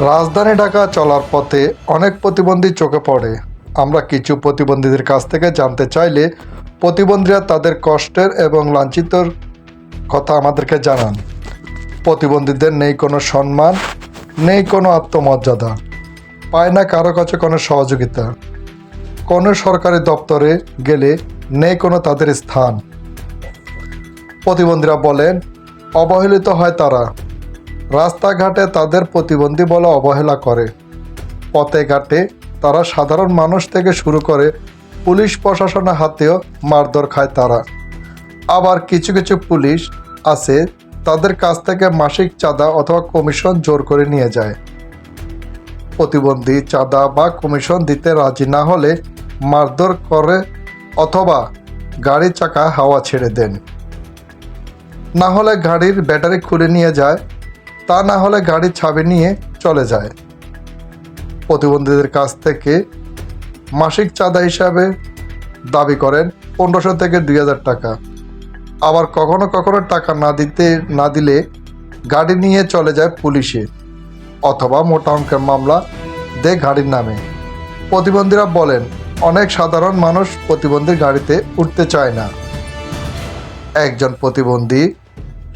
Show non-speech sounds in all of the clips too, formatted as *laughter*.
রাজধানী ঢাকা চলার পথে অনেক প্রতিবন্ধী চোখে পড়ে। আমরা কিছু প্রতিবন্ধীদের কাছ থেকে জানতে চাইলে প্রতিবন্ধীরা তাদের কষ্টের এবং লাঞ্ছিতর কথা আমাদেরকে জানান। প্রতিবন্ধীদের নেই কোনো সম্মান, নেই কোনো আত্মমর্যাদা, পায় না কারও কাছে কোনো সহযোগিতা। কোনো সরকারি দপ্তরে গেলে নেই কোনো তাদের স্থান। প্রতিবন্ধীরা বলেন, অবহেলিত হয় তারা। রাস্তাঘাটে তাদের প্রতিবন্ধী বলে অবহেলা করে। পথে ঘাটে তারা সাধারণ মানুষ থেকে শুরু করে পুলিশ প্রশাসনের হাতেও মারধর খায় তারা। আবার কিছু কিছু পুলিশ আছে তাদের কাছ থেকে মাসিক চাঁদা অথবা কমিশন জোর করে নিয়ে যায়। প্রতিবন্ধী চাঁদা বা কমিশন দিতে রাজি না হলে মারধর করে অথবা গাড়ির চাকা হাওয়া ছেড়ে দেন। না হলে গাড়ির ব্যাটারি খুলে নিয়ে যায় তা না হলে গাড়ির ছাবি নিয়ে চলে যায়। প্রতিবন্ধীদের কাছ থেকে মাসিক চাঁদা হিসাবে দাবি করেন পনেরোশো থেকে দুই হাজার টাকা। আবার কখনো কখনো টাকা না দিতে, না দিলে গাড়ি নিয়ে চলে যায় পুলিশে অথবা মোটা অঙ্কের মামলা দে গাড়ির নামে। প্রতিবন্ধীরা বলেন, অনেক সাধারণ মানুষ প্রতিবন্ধীর গাড়িতে উঠতে চায় না। একজন প্রতিবন্ধী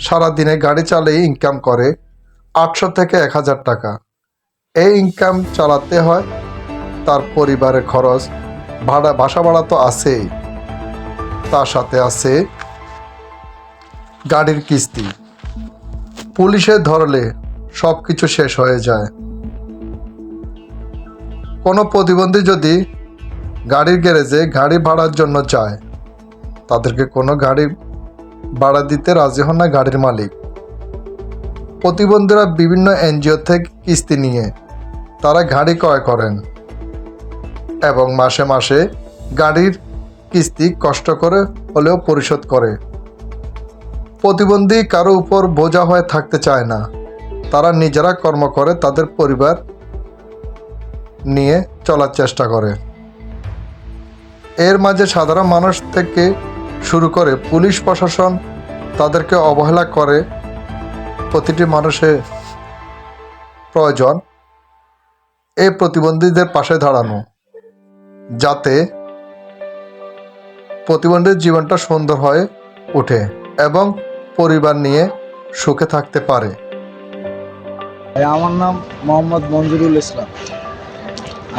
সারাদিনে গাড়ি চালিয়ে ইনকাম করে আটশো থেকে এক হাজার টাকা। এই ইনকাম চালাতে হয়, তার পরিবারের খরচ, ভাড়া, বাসা ভাড়া তো আছেই। তার সাথে আছে গাড়ির কিস্তি। পুলিশে ধরলে সব কিছু শেষ হয়ে যায়। কোনো প্রতিবন্ধী যদি গাড়ির গ্যারেজে গাড়ি ভাড়ার জন্য যায়, তাদেরকে কোনো গাড়ি ভাড়া দিতে রাজি হন না গাড়ির মালিক। প্রতিবন্ধীরা বিভিন্ন এনজিও থেকে কিস্তি নিয়ে তারা গাড়ি ক্রয় করেন এবং মাসে মাসে গাড়ির কিস্তি কষ্ট করে হলেও পরিশোধ করে। প্রতিবন্ধী কারও উপর বোঝা হয়ে থাকতে চায় না। তারা নিজেরা কর্ম করে তাদের পরিবার নিয়ে চলার চেষ্টা করে। এর মাঝে সাধারণ মানুষ থেকে শুরু করে পুলিশ প্রশাসন তাদেরকে অবহেলা করে প্রতিটি মানুষের প্রয়োজন এই প্রতিবন্ধীদের পাশে দাঁড়ানো যাতে প্রতিবন্ধীর জীবনটা সুন্দর হয়ে ওঠে এবং পরিবার নিয়ে সুখে থাকতে পারে। ভাই, আমার নাম মোহাম্মদ মঞ্জুরুল ইসলাম।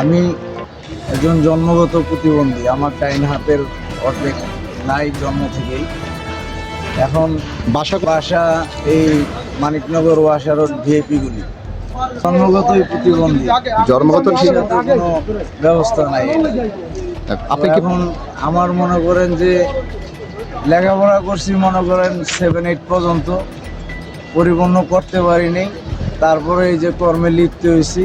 আমি একজন জন্মগত প্রতিবন্ধী আমার ডাইন হাতের অর্ধেক নাই জন্ম থেকেই। এখন বাসা বাসা এই মানিকনগর ওয়াসা রোড ভিআইপিগুলি। জন্মগতই প্রতিবন্ধী জন্মগত ঠিক কোনো ব্যবস্থা নাই। আপনি কি এখন আমার মনে করেন যে লেখাপড়া করছি মনে করেন সেভেন এইট পর্যন্ত পরিপূর্ণ করতে পারিনি। তারপরে এই যে কর্মে লিপ্ত হয়েছি।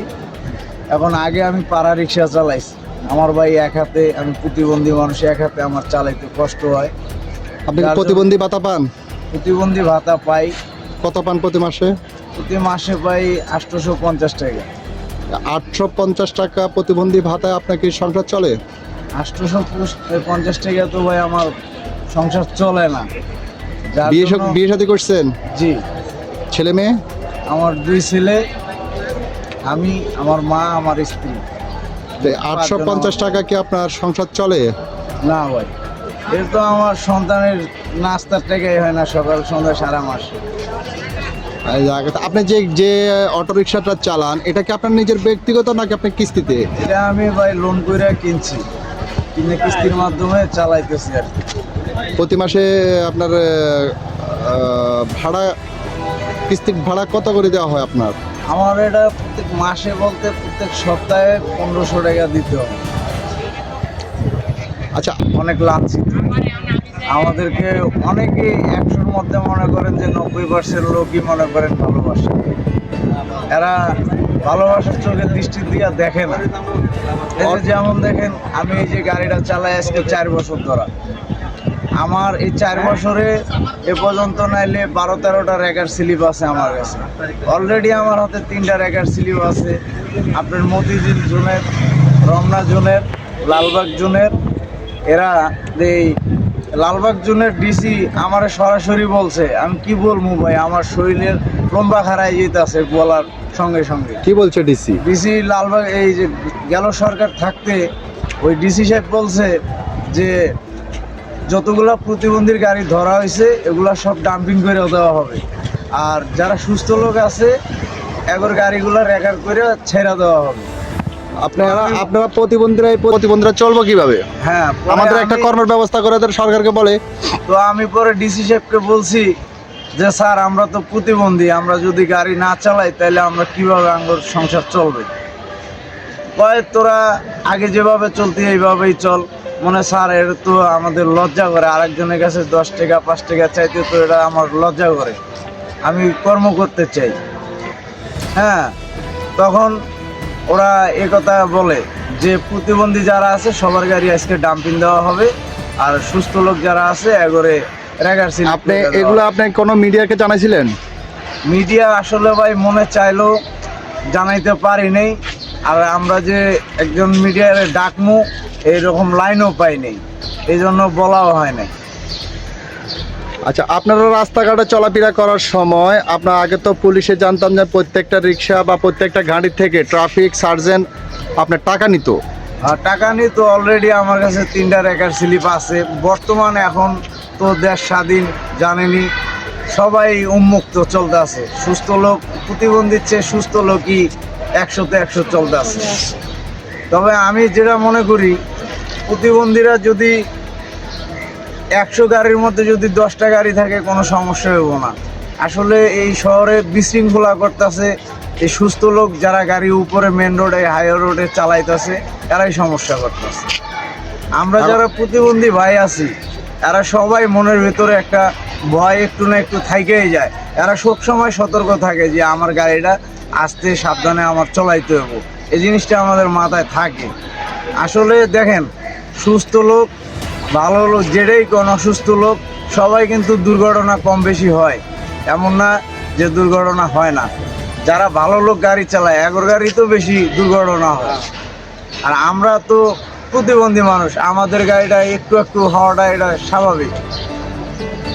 এখন আগে আমি পাড়া রিক্সা চালাইছি। আমার ভাই এক হাতে আমি প্রতিবন্ধী মানুষ এক হাতে আমার চালাইতে কষ্ট হয়। আপনি কি যার প্রতিবন্ধী ভাতা পান? প্রতিবন্ধী ভাতা পাই। কত পান প্রতি মাসে? প্রতি মাসে পাই আটশোশো পঞ্চাশ টাকা। আটশো পঞ্চাশ টাকা প্রতিবন্ধী ভাতায় আপনার কি সংসার চলে? আটশোশো পঞ্চাশ টাকা তো ভাই আমার সংসার চলে না। বিয়ে বিয়ে শাদী করছেন? জি। ছেলে মেয়ে? আমার দুই ছেলে আমি আমার মা আমার স্ত্রী। আটশো পঞ্চাশ টাকা কি আপনার সংসার চলে? না ভাই। এর তো আমার সন্তানের নাস্তার টাকাই হয় না সকাল সন্ধ্যা সারা মাস। আপনি যে যে অটো রিক্সাটা চালান এটা কি আপনার নিজের ব্যক্তিগত নাকি আপনি কিস্তিতে? এটা আমি ভাই লোন করে কিনছি। কিনে কিস্তির মাধ্যমে চালাইতেছি আর। প্রতি মাসে আপনার ভাড়া কিস্তির ভাড়া কত করে দেওয়া হয় আপনার? আমার এটা প্রত্যেক মাসে বলতে প্রত্যেক সপ্তাহে পনেরোশো টাকা দিতে হবে আচ্ছা অনেক লাঞ্ছিত। আমাদেরকে অনেকে একশোর মধ্যে মনে করেন যে নব্বই পার্সেন্ট লোকই মনে করেন ভালোবাসে। এরা ভালোবাসার চোখে দৃষ্টি দিয়ে দেখে না। যেমন দেখেন, আমি এই যে গাড়িটা চালাই আজকে চার বছর ধরা। আমার এই চার বছরে এ পর্যন্ত নাইলে বারো তেরোটা রেকার স্লিপ আছে আমার কাছে। অলরেডি আমার হাতে তিনটা রেকার স্লিপ আছে। আপনার মতিঝিল জোনের, রমনা জোনের, লালবাগ জোনের এরা এই লালবাগ জোনের ডিসি আমার সরাসরি বলছে আমি কি বলব ভাই? আমার শরীরের লম্বা খারাই যেতেছে বলার সঙ্গে সঙ্গে। কি বলছে ডিসি ডিসি লালবাগ এই যে গেল সরকার থাকতে ওই ডিসি সাহেব বলছে যে যতগুলো প্রতিবন্ধীর গাড়ি ধরা হয়েছে এগুলো সব ডাম্পিং করে দেওয়া হবে। আর যারা সুস্থ লোক আছে এগোর গাড়িগুলো রেকর্ড করে ছেড়ে দেওয়া হবে। আপনারা আপনারা প্রতিবন্ধীরা এই প্রতিবন্ধীরা চলবো কীভাবে? হ্যাঁ আমাদের একটা কর্মের ব্যবস্থা করে দেন সরকারকে বলে। তো আমি পরে ডিসি সাহেবকে বলছি যে স্যার আমরা তো প্রতিবন্ধী আমরা যদি গাড়ি না চালাই তাহলে আমরা কীভাবে আঙ্গুর সংসার চলবে? কয় তোরা আগে যেভাবে চলতি এইভাবেই চল। মনে স্যার এটা তো আমাদের লজ্জা করে আরেকজনের কাছে দশ টাকা পাঁচ টাকা চাইতে তো এটা আমার লজ্জা করে। আমি কর্ম করতে চাই। হ্যাঁ তখন ওরা এ কথা বলে যে প্রতিবন্ধী যারা আছে সবার গাড়ি আজকে ডাম্পিং দেওয়া হবে। আর সুস্থ লোক যারা আছে এগোরে রেগারসিল আপনি এগুলো আপনি কোনো মিডিয়াকে জানাইছিলেন? মিডিয়া আসলে ভাই মনে চাইলেও জানাইতে পারি নাই। আর আমরা যে একজন মিডিয়ার ডাকমু এইরকম লাইনও পাই নাই। এই জন্য বলাও হয় নাই। আচ্ছা আপনারা রাস্তাঘাটে চলাফেরা করার সময়, আপনার আগে তো পুলিশে জানতাম যে প্রত্যেকটা রিক্সা বা প্রত্যেকটা গাড়ি থেকে ট্রাফিক সার্জেন্ট আপনার টাকা নিত। আর টাকা নিয়ে তো অলরেডি আমার কাছে তিনটা রেকার স্লিপ আছে। বর্তমানে এখন তো দেশ স্বাধীন জানেনি সবাই উন্মুক্ত চলতে আছে। সুস্থ লোক, প্রতিবন্ধীর চেয়ে সুস্থ লোকই একশোতে একশো চলতে আছে। তবে আমি যেটা মনে করি, প্রতিবন্ধীরা যদি একশো গাড়ির মধ্যে যদি দশটা গাড়ি থাকে, কোনো সমস্যা হইব না। আসলে এই শহরে বিশৃঙ্খলা করতেছে, এই সুস্থ লোক যারা গাড়ি উপরে মেন রোডে হাইওয়ে রোডে চালাইতেছে, এরাই সমস্যা করতেছে। আমরা যারা প্রতিবন্ধী ভাই আছি, এরা সবাই মনের ভেতরে একটা ভয় একটু না একটু থাইকেই যায়। এরা সবসময় সতর্ক থাকে যে, আমার গাড়িটা আস্তে সাবধানে আমার চলাইতে হব এই জিনিসটা আমাদের মাথায় থাকে। আসলে দেখেন, সুস্থ লোক ভালো লোক যেটাই কোন অসুস্থ লোক সবাই কিন্তু দুর্ঘটনা কম বেশি হয়। এমন না যে দুর্ঘটনা হয় না। যারা ভালো লোক গাড়ি চালায় এগোর গাড়ি তো বেশি দুর্ঘটনা হয়। আর আমরা তো প্রতিবন্ধী মানুষ আমাদের গাড়িটা একটু একটু হওয়াটা এটা স্বাভাবিক।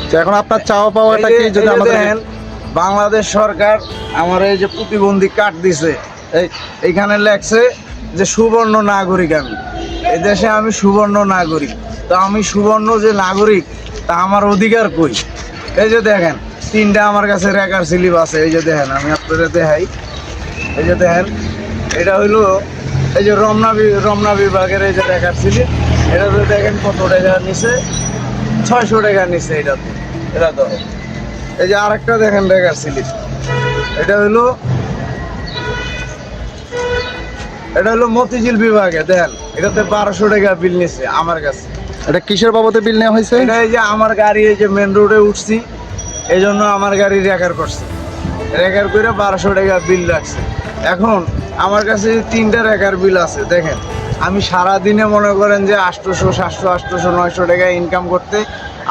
তো এখন আপনার চাওয়া পাওয়াটা কি যদি আমাদের বাংলাদেশ সরকার আমার এই যে প্রতিবন্ধী কার্ড দিছে। এই এইখানে লেখছে যে সুবর্ণ নাগরিক আমি। এই দেশে আমি সুবর্ণ নাগরিক। তো আমি সুবর্ণ যে নাগরিক, তা আমার অধিকার কই? এই যে দেখেন, তিনটা আমার কাছে রেকার স্লিপ আছে। এই যে দেখেন, আমি আপনাদের দেখাই। এই যে দেখেন, এটা হইল এই যে রমনা রমনা বিভাগের এই যে রেকার স্লিপ এটা তো দেখেন কত টাকা নিছে ছয়শো টাকা নিছে এটা তো। এটা তো। এই যে আরেকটা দেখেন রেগার স্লিপ এটা হলো এটা হলো মতিঝিল বিভাগে, দেখেন। এটাতে বারোশো টাকা বিল নিচ্ছে আমার কাছে। এটা কিসের বাবদে বিল নেওয়া হয়েছে? এটা এই যে আমার গাড়ি এই যে মেন রোডে উঠছি এই জন্য আমার গাড়ি রেকার করছে। রেকার করে বারোশো টাকা বিল রাখছে এখন আমার কাছে তিনটা রেকার বিল আছে, দেখেন, আমি সারা দিনে মনে করেন যে আটশোশো সাতশো আটশোশো নয়শো টাকা ইনকাম করতে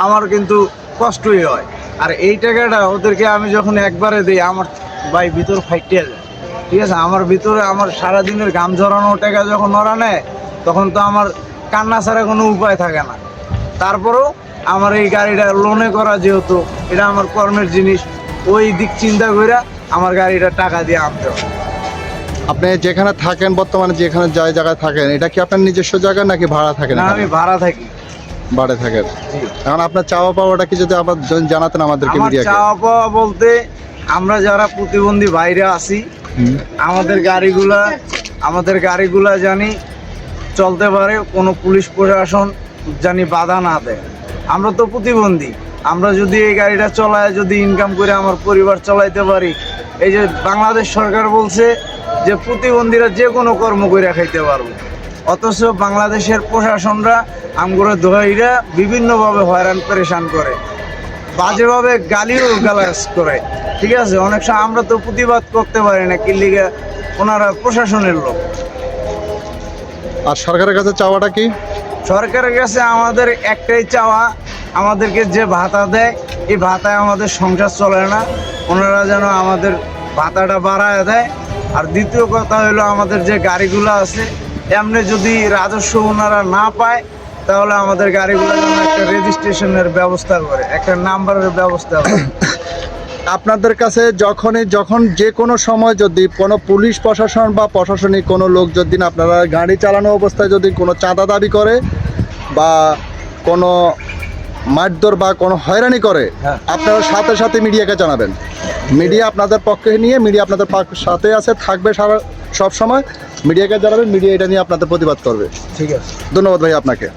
আমার কিন্তু কষ্টই হয়। আর এই টাকাটা ওদেরকে আমি যখন একবারে দিই, আমার ভাই ভিতর ফাইটিয়ে যায়। ঠিক আছে? আমার ভিতরে আমার সারা দিনের ঘাম ঝরানো টাকা যখন ওরা নেয়, তখন তো আমার কান্না ছাড়া কোনো উপায় থাকে না। তারপরেও আমার এই গাড়িটা লোনে করা যেহেতু এটা আমার কর্মের জিনিস ওই দিক চিন্তা করে আমার গাড়িটা টাকা দিয়ে আনতে হবে। আপনি যেখানে থাকেন বর্তমানে যেখানে যে জায়গায় থাকেন এটা কি আপনার নিজস্ব জায়গা নাকি ভাড়া থাকেন না আমি ভাড়া থাকি। ভাড়া থাকেন। এখন আপনার চাওয়া পাওয়াটা কি যদি আবার জানাতেন আমাদেরকে মিডিয়াকে। চাওয়া পাওয়া বলতে আমরা যারা প্রতিবন্ধী বাইরে আছি আমাদের গাড়িগুলা আমাদের গাড়িগুলা জানি চলতে পারে, কোনো পুলিশ প্রশাসন জানি বাধা না দেয়। আমরা তো প্রতিবন্ধী। আমরা যদি এই গাড়িটা চলায়, যদি ইনকাম করে আমার পরিবার চালাইতে পারি, এই যে বাংলাদেশ সরকার বলছে যে প্রতিবন্ধীরা যে কোনো কর্ম করে খাইতে পারব। অথচ বাংলাদেশের প্রশাসনরা আমগুলো দোহাইরা বিভিন্নভাবে হয়রান, পরেশান করে। বাজেভাবে গালিও গালাজ করে। ঠিক আছে? অনেক সময় আমরা তো প্রতিবাদ করতে পারি না কি লিগে ওনারা প্রশাসনের লোক। আর সরকারের কাছে চাওয়াটা কি? সরকারের কাছে আমাদের একটাই চাওয়া আমাদেরকে যে ভাতা দেয় এই ভাতায় আমাদের সংসার চলে না। ওনারা যেন আমাদের ভাতাটা বাড়ায় দেয়। আর দ্বিতীয় কথা হলো আমাদের যে গাড়িগুলো আছে এমনি যদি রাজস্ব ওনারা না পায় তাহলে আমাদের গাড়িগুলো জন্য একটা রেজিস্ট্রেশনের ব্যবস্থা করে একটা নাম্বারের ব্যবস্থা করে। *coughs* আপনাদের কাছে যখনই যখন যে কোনো সময় যদি কোনো পুলিশ প্রশাসন বা প্রশাসনিক কোনো লোক যদি আপনারা গাড়ি চালানো অবস্থায় যদি কোনো চাঁদা দাবি করে বা কোনো মারধর বা কোনো হয়রানি করে হ্যাঁ। আপনারা সাথে সাথে মিডিয়াকে জানাবেন। মিডিয়া আপনাদের পক্ষে নিয়ে মিডিয়া আপনাদের সাথে আছে থাকবে সারা সব সময় মিডিয়াকে জানাবেন মিডিয়া এটা নিয়ে আপনাদের প্রতিবাদ করবে। ঠিক আছে। ধন্যবাদ ভাই আপনাকে।